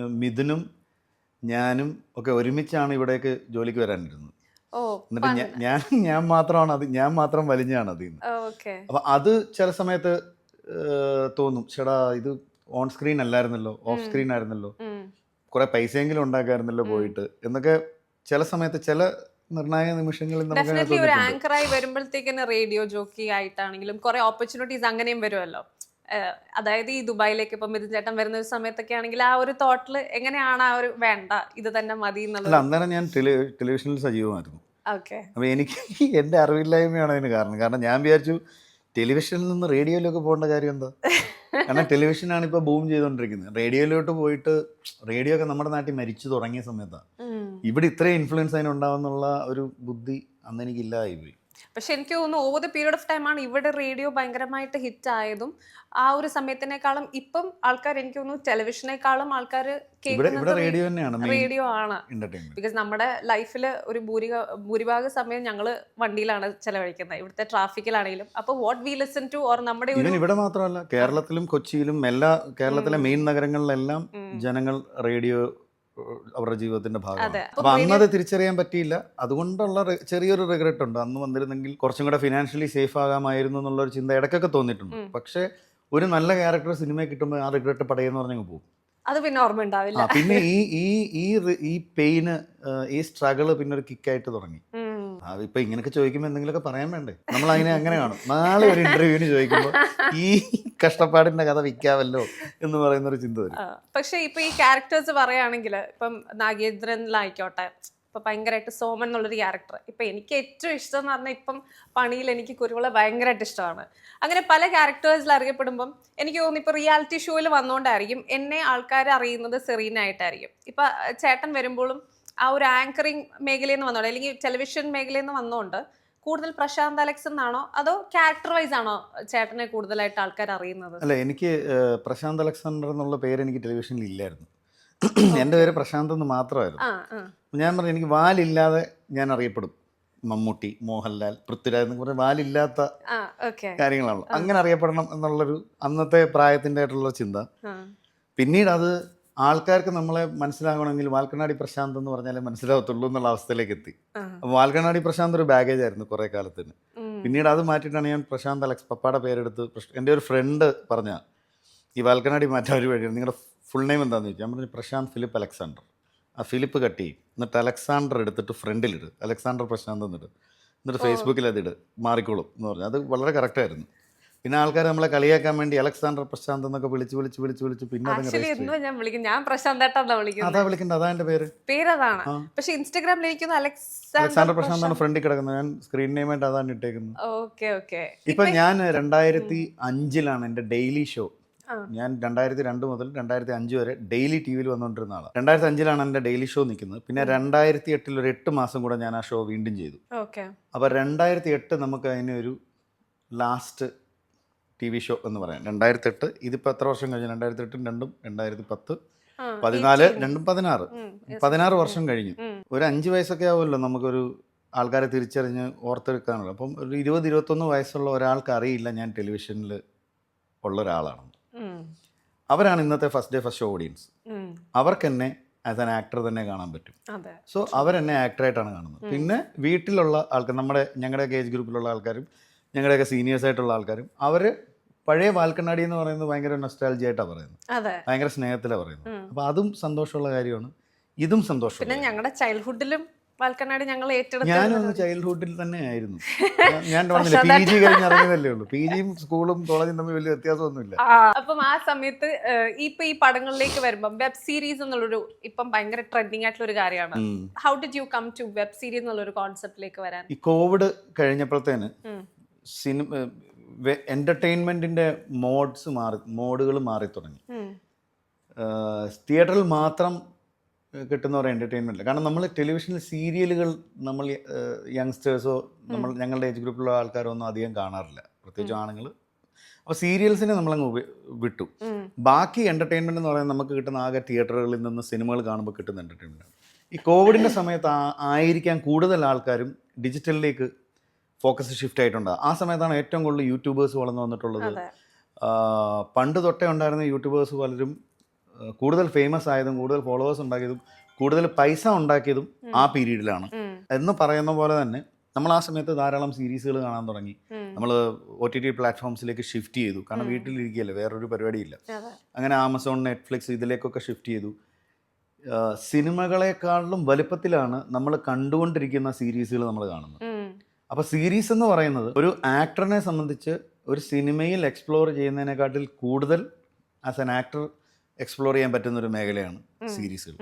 മിഥുനും ഞാനും ഒക്കെ ഒരുമിച്ചാണ് ഇവിടേക്ക് ജോലിക്ക് വരാനിരുന്നത്. എന്നിട്ട് ഞാൻ ഞാൻ മാത്രമാണ് അത് ഞാൻ മാത്രം വലിഞ്ഞാണ് അതിൽ നിന്ന്. അപ്പൊ അത് ചില സമയത്ത് തോന്നും. ചേടാ ഇത് ഓൺ സ്ക്രീൻ അല്ലായിരുന്നല്ലോ ഓഫ്. സ്ക്രീൻ ആയിരുന്നല്ലോ. കുറെ പൈസയെങ്കിലും ഉണ്ടാക്കായിരുന്നല്ലോ പോയിട്ട്. എന്നൊക്കെ ചില സമയത്ത് ചില നിർണായക നിമിഷങ്ങളിൽ നമുക്ക് അങ്ങനെ ഡെഫിനറ്റ്ലി ഒരു ആങ്കറായി വരുമ്പോഴത്തേക്കിന് റേഡിയോ ജോക്കി ആയിട്ടാണെങ്കിലും കുറെ ഓപ്പർച്യൂണിറ്റീസ് അങ്ങനെയും വരുമല്ലോ. അതായത് ഈ ദുബായിലേക്ക് ഇപ്പം മിഥുൻ ചേട്ടൻ വരുന്ന ഒരു സമയത്തൊക്കെ ആണെങ്കിൽ ആ ഒരു തോട്ടിൽ എങ്ങനെയാണ് ആ ഒരു വേണ്ട ഇത് തന്നെ മതി അല്ല എന്നുള്ളത് അന്നേരം ഞാൻ ടെലിവിഷനിൽ സജീവമായിരുന്നു. ഓക്കെ. അപ്പോൾ എനിക്ക് എന്റെ അറിവില്ലായ്മയാണ് അതിന് കാരണം. കാരണം ഞാൻ വിചാരിച്ചു ടെലിവിഷനിൽ നിന്ന് റേഡിയോയിലൊക്കെ പോകേണ്ട കാര്യം എന്താ? കാരണം ടെലിവിഷനാണ് ഇപ്പോൾ ബൂം ചെയ്തുകൊണ്ടിരിക്കുന്നത്. റേഡിയോയിലോട്ട് പോയിട്ട് റേഡിയോ ഒക്കെ നമ്മുടെ നാട്ടിൽ മരിച്ചു തുടങ്ങിയ സമയത്താണ്. ഇവിടെ ഇത്രയും ഇൻഫ്ലുവൻസ് അതിനുണ്ടാവുന്നുള്ള ഒരു ബുദ്ധി അന്ന് എനിക്കില്ലാതായി പോയി പക്ഷെ എനിക്ക് തോന്നുന്നു ഓവർ ദ പീരീഡ് ഓഫ് ടൈമാണ് ഇവിടെ റേഡിയോ ഭയങ്കരമായിട്ട് ഹിറ്റ് ആയതും. ആ ഒരു സമയത്തിനേക്കാളും ഇപ്പം ആൾക്കാർ എനിക്ക് തോന്നുന്നു ടെലിവിഷനേക്കാളും ആൾക്കാർ റേഡിയോ റേഡിയോ ആണ്. ബിക്കോസ് നമ്മുടെ ലൈഫിൽ ഒരു ഭൂരിക ഭൂരിഭാഗ സമയം ഞങ്ങൾ വണ്ടിയിലാണ് ചെലവഴിക്കുന്നത്. ഇവിടുത്തെ ട്രാഫിക്കിലാണെങ്കിലും അപ്പോൾ what we listen to or നമ്മുടെ ഇവിടെ മാത്രമല്ല കേരളത്തിലും കൊച്ചിയിലും എല്ലാ കേരളത്തിലെ മെയിൻ നഗരങ്ങളിലെല്ലാം. ജനങ്ങൾ റേഡിയോ അവരുടെ ജീവിതത്തിന്റെ ഭാഗമാണ്. അതെ. അപ്പൊ അന്നത് തിരിച്ചറിയാൻ പറ്റിയില്ല. അതുകൊണ്ടുള്ള ചെറിയൊരു റിഗ്രറ്റ് ഉണ്ട്. അന്ന് വന്നിരുന്നെങ്കിൽ കുറച്ചും കൂടെ ഫിനാൻഷ്യലി സേഫ് ആകാമായിരുന്നു എന്നുള്ള ഒരു ചിന്ത ഇടയ്ക്കൊക്കെ തോന്നിയിട്ടുണ്ട്. പക്ഷെ ഒരു നല്ല ക്യാരക്ടർ സിനിമ കിട്ടുമ്പോൾ ആ റിഗ്രറ്റ് പടയെന്ന് പറഞ്ഞങ്ങ് പോകും. അത് പിന്നെ ഓർമ്മ ഉണ്ടാവില്ല. പിന്നെ ഈ ഈ ഈ ഈ പെയിന് ഈ സ്ട്രഗിൾ പിന്നെ ഒരു കിക്കായിട്ട് തുടങ്ങി. ഇപ്പൊ ഇങ്ങനെയൊക്കെ ചോദിക്കുമ്പോൾ എന്തെങ്കിലുമൊക്കെ പറയാൻ വേണ്ടേ? നമ്മൾ അങ്ങനെ അങ്ങനെ കാണും. നാളെ ഒരു ഇന്റർവ്യൂവിന് ചോദിക്കുമ്പോൾ ഈ കഷ്ടപ്പാടിന്റെ കഥ വിൽക്കാമല്ലോ എന്ന് പറയുന്ന ഒരു ചിന്ത വരും. പക്ഷേ ഇപ്പൊ ഈ ക്യാരക്ടേഴ്സ് പറയുകയാണെങ്കിൽ ഇപ്പം നാഗേന്ദ്രനിലായിക്കോട്ടെ ഇപ്പൊ ഭയങ്കരമായിട്ട് സോമൻ എന്നുള്ളൊരു ക്യാരക്ടർ ഇപ്പൊ എനിക്ക് ഏറ്റവും ഇഷ്ടം എന്ന് പറഞ്ഞാൽ ഇപ്പം പണിയിൽ എനിക്ക് കുരുവിള ഭയങ്കരമായിട്ട് ഇഷ്ടമാണ്. അങ്ങനെ പല ക്യാരക്ടേഴ്സിൽ അറിയപ്പെടുമ്പം എനിക്ക് തോന്നുന്നു ഇപ്പൊ റിയാലിറ്റി ഷോയിൽ വന്നുകൊണ്ടായിരിക്കും എന്നെ ആൾക്കാർ അറിയുന്നത് സെറീനായിട്ടായിരിക്കും ഇപ്പൊ ചേട്ടൻ വരുമ്പോഴും ആ ഒരു ആങ്കറിങ് മേഖലയിൽ നിന്ന് വന്നോണ്ട് അല്ലെങ്കിൽ ടെലിവിഷൻ മേഖലയിൽ നിന്ന് വന്നുകൊണ്ട് കൂടുതൽ പ്രശാന്ത് അലക്സ് എന്നാണോ? അതോ ക്യാരക്ടർ വൈസ് ആണോ ചേട്ടനെ കൂടുതലായിട്ട് ആൾക്കാർ അറിയുന്നത്? അല്ല എനിക്ക് പ്രശാന്ത് അലക്സാണ്ടർ എന്നുള്ള പേര് എനിക്ക് ടെലിവിഷനിൽ ഇല്ലായിരുന്നു. എന്റെ പേര് പ്രശാന്ത് എന്ന് മാത്രമായിരുന്നു. ഞാൻ പറഞ്ഞു എനിക്ക് വാലില്ലാതെ ഞാൻ അറിയപ്പെടും. മമ്മൂട്ടി മോഹൻലാൽ പൃഥ്വിരാജ് എന്നൊക്കെ പറഞ്ഞ വാലില്ലാത്ത കാര്യങ്ങളാണല്ലോ. അങ്ങനെ അറിയപ്പെടണം എന്നുള്ളൊരു അന്നത്തെ പ്രായത്തിന്റെ ആയിട്ടുള്ള ചിന്ത പിന്നീട് അത് ആൾക്കാർക്ക് നമ്മളെ മനസ്സിലാകണമെങ്കിൽ വാൽക്കണ്ണാടി പ്രശാന്ത് എന്ന് പറഞ്ഞാലേ മനസ്സിലാവത്തുള്ളൂ എന്നുള്ള അവസ്ഥയിലേക്ക് എത്തി. വാൽക്കണ്ണാടി പ്രശാന്ത് ഒരു ബാഗേജ് ആയിരുന്നു കുറെ കാലത്തിന്. പിന്നീട് അത് മാറ്റിയിട്ടാണ് ഞാൻ പ്രശാന്ത് അലക്സ് പപ്പാടെ പേരെടുത്ത് എന്റെ ഒരു ഫ്രണ്ട് പറഞ്ഞ ഈ വാൽക്കണ്ണാടി മാറ്റാൻ ഒരു വഴിയാണ് നിങ്ങളുടെ ഫുൾ നെയിം എന്താണെന്ന് ചോദിച്ചു? ഞാൻ പറഞ്ഞു പ്രശാന്ത് ഫിലിപ്പ് അലക്സാണ്ടർ. ആ ഫിലിപ്പ് കട്ട് ചെയ്യും. എന്നിട്ട് അലക്സാണ്ടർ എടുത്തിട്ട് ഫ്രണ്ടിലിട് അലക്സാണ്ടർ പ്രശാന്ത് എന്നിട്ട് എന്നിട്ട് ഫേസ്ബുക്കിൽ അതിട് മാറിക്കോളും എന്ന് പറഞ്ഞു. അത് വളരെ കറക്റ്റായിരുന്നു പിന്നെ ആൾക്കാർ നമ്മളെ കളിയാക്കാൻ വേണ്ടി അലക്സാണ്ടർ പ്രശാന്ത് എന്നൊക്കെ വിളിച്ച് വിളിച്ച് വിളിച്ച് വിളിച്ച് പിന്നെ ഞാൻ വിളിക്കും. ഞാൻ പ്രശാന്ത് വിളിക്കുന്നത്. അതാ എന്റെ പേര്. പേരതാണ്. പക്ഷെ ഇൻസ്റ്റാഗ്രാമിൽ എനിക്കൊന്ന് അലക്സാണ്ടർ പ്രശാന്ത് ആണ് ഫ്രണ്ടിൽ കിടക്കുന്നത്. ഞാൻ സ്ക്രീൻ നെയിമായിട്ട് അതാണ് ഇട്ടേക്കുന്നത്. ഓക്കെ ഓക്കെ ഇപ്പൊ ഞാൻ രണ്ടായിരത്തി അഞ്ചിലാണ് എന്റെ ഡെയിലി ഷോ ഞാൻ രണ്ടായിരത്തി രണ്ട് മുതൽ രണ്ടായിരത്തി അഞ്ച് വരെ ഡെയിലി ടി വിയിൽ വന്നുകൊണ്ടിരുന്ന ആളാണ് രണ്ടായിരത്തി അഞ്ചിലാണ് എന്റെ ഡെയിലി ഷോ നിൽക്കുന്നത്. പിന്നെ രണ്ടായിരത്തി എട്ടിൽ ഒരു എട്ട് മാസം കൂടെ ഞാൻ ആ ഷോ വീണ്ടും ചെയ്തു. അപ്പൊ അപ്പോൾ രണ്ടായിരത്തി എട്ട് നമുക്ക് അതിന് ഒരു ലാസ്റ്റ് ടി വി ഷോ എന്ന് പറയാം. രണ്ടായിരത്തി എട്ട് ഇതിപ്പോൾ എത്ര വർഷം കഴിഞ്ഞു? രണ്ടായിരത്തി എട്ടും രണ്ടും രണ്ടായിരത്തി പത്ത് പതിനാല് രണ്ടും പതിനാറ്. പതിനാറ് വർഷം കഴിഞ്ഞു. ഒരു അഞ്ച് വയസ്സൊക്കെ ആവുമല്ലോ നമുക്കൊരു ആൾക്കാരെ തിരിച്ചറിഞ്ഞ് ഓർത്തെടുക്കാനുള്ളത് അപ്പം ഒരു ഇരുപത് ഇരുപത്തൊന്ന് വയസ്സുള്ള ഒരാൾക്ക് അറിയില്ല ഞാൻ ടെലിവിഷനിൽ ഉള്ള ഒരാളാണ് അവരാണ് ഇന്നത്തെ ഫസ്റ്റ് ഡേ ഫസ്റ്റ് ഓഡിയൻസ് അവർക്ക് എന്നെ ആസ് ആൻ ആക്ടർ തന്നെ കാണാൻ പറ്റും. സോ അവരെന്നെ ആക്ടറായിട്ടാണ് കാണുന്നത്. പിന്നെ വീട്ടിലുള്ള ആൾക്കാർ നമ്മുടെ ഞങ്ങളുടെ ഏജ് ഗ്രൂപ്പിലുള്ള ആൾക്കാരും ഞങ്ങളുടെയൊക്കെ സീനിയേഴ്സ് ആയിട്ടുള്ള ആൾക്കാരും അവർ പഴയ വാൽക്കണ്ണാടി എന്ന് പറയുന്നത് ഭയങ്കര നൊസ്റ്റാലജി ആയിട്ടാണ് പറയുന്നത്. അതെ. ഭയങ്കര സ്നേഹത്തിലാണ് പറയുന്നത്. അപ്പോൾ അതും സന്തോഷമുള്ള കാര്യമാണ്. ഇതും സന്തോഷം പിന്നെ ഞങ്ങളുടെ ചൈൽഡ്ഹുഡിലും വാൽക്കണ്ണാടി ഞങ്ങൾ ഏറ്റെടുത്തു ഞാനൊന്ന് ചൈൽഡ്ഹുഡിൽ തന്നെ ആയിരുന്നു ഞാൻ- പറഞ്ഞില്ല പി ജി കഴിഞ്ഞ് ഇറങ്ങിയതല്ലേ ഉള്ളൂ. പി ജിയും സ്കൂളും കോളേജും തമ്മിൽ വലിയ വ്യത്യാസമൊന്നുമില്ല. അപ്പം ആ സമയത്ത് ഇപ്പൊ ഈ പടങ്ങളിലേക്ക് വരുമ്പം വെബ് സീരീസ് എന്നുള്ളൊരു ഇപ്പം ഭയങ്കര ട്രെൻഡിങ് ആയിട്ടുള്ള ഒരു കാര്യമാണ്. How did you come to web series എന്നുള്ള ഒരു കോൺസെപ്റ്റിലേക്ക് വരാൻ? ഈ കോവിഡ് കഴിഞ്ഞപ്പോഴത്തേന്. സിനിമ എന്റർടൈൻമെന്റിന്റെ മോഡ്സ് മാറി മോഡുകൾ മാറി തുടങ്ങി. തിയേറ്ററിൽ മാത്രം കിട്ടുന്ന ഒരു എന്റർടൈൻമെന്റ് കാരണം നമ്മൾ ടെലിവിഷനിൽ സീരിയലുകൾ നമ്മൾ യങ്സ്റ്റേഴ്സോ നമ്മൾ ഞങ്ങളുടെ ഏജ് ഗ്രൂപ്പിലുള്ള ആൾക്കാരോ ഒന്നും അധികം കാണാറില്ല. പ്രത്യേകിച്ച് ആണുങ്ങൾ അപ്പോൾ സീരിയൽസിനെ നമ്മളങ്ങ് അങ്ങ് വിട്ടു. ബാക്കി എന്റർടൈൻമെന്റ് എന്ന് പറയുന്നത് നമുക്ക് കിട്ടുന്ന ആകെ തിയേറ്ററുകളിൽ നിന്ന് സിനിമകൾ കാണുമ്പോൾ കിട്ടുന്ന എന്റർടൈൻമെന്റ് ഈ കോവിഡിന്റെ സമയത്ത് ആയിരിക്കാൻ കൂടുതൽ ആൾക്കാരും ഡിജിറ്റലിലേക്ക് ഫോക്കസ് ഷിഫ്റ്റ് ആയിട്ടുണ്ട്. ആ സമയത്താണ് ഏറ്റവും കൂടുതൽ യൂട്യൂബേഴ്സ് വളർന്നു വന്നിട്ടുള്ളത്. പണ്ട് തൊട്ടേ ഉണ്ടായിരുന്ന യൂട്യൂബേഴ്സ് പലരും കൂടുതൽ ഫേമസ് ആയതും കൂടുതൽ ഫോളോവേഴ്സ് ഉണ്ടാക്കിയതും കൂടുതൽ പൈസ ഉണ്ടാക്കിയതും ആ പീരീഡിലാണ്. എന്ന് പറയുന്ന പോലെ തന്നെ നമ്മൾ ആ സമയത്ത് ധാരാളം സീരീസുകൾ കാണാൻ തുടങ്ങി. നമ്മൾ ഒ ടി ടി പ്ലാറ്റ്ഫോംസിലേക്ക് ഷിഫ്റ്റ് ചെയ്തു. കാരണം വീട്ടിലിരിക്കുകയല്ലേ വേറൊരു പരിപാടിയില്ല. അങ്ങനെ ആമസോൺ നെറ്റ്ഫ്ലിക്സ് ഇതിലേക്കൊക്കെ ഷിഫ്റ്റ് ചെയ്തു. സിനിമകളെക്കാളും വലുപ്പത്തിലാണ് നമ്മൾ കണ്ടുകൊണ്ടിരിക്കുന്ന സീരീസുകൾ നമ്മൾ കാണുന്നത്. അപ്പോൾ സീരീസ് എന്ന് പറയുന്നത് ഒരു ആക്ടറിനെ സംബന്ധിച്ച് ഒരു സിനിമയിൽ എക്സ്പ്ലോർ ചെയ്യുന്നതിനെക്കാട്ടിൽ കൂടുതൽ ആസ് ആൻ ആക്ടർ എക്സ്പ്ലോർ ചെയ്യാൻ പറ്റുന്ന ഒരു മേഖലയാണ് സീരീസുകൾ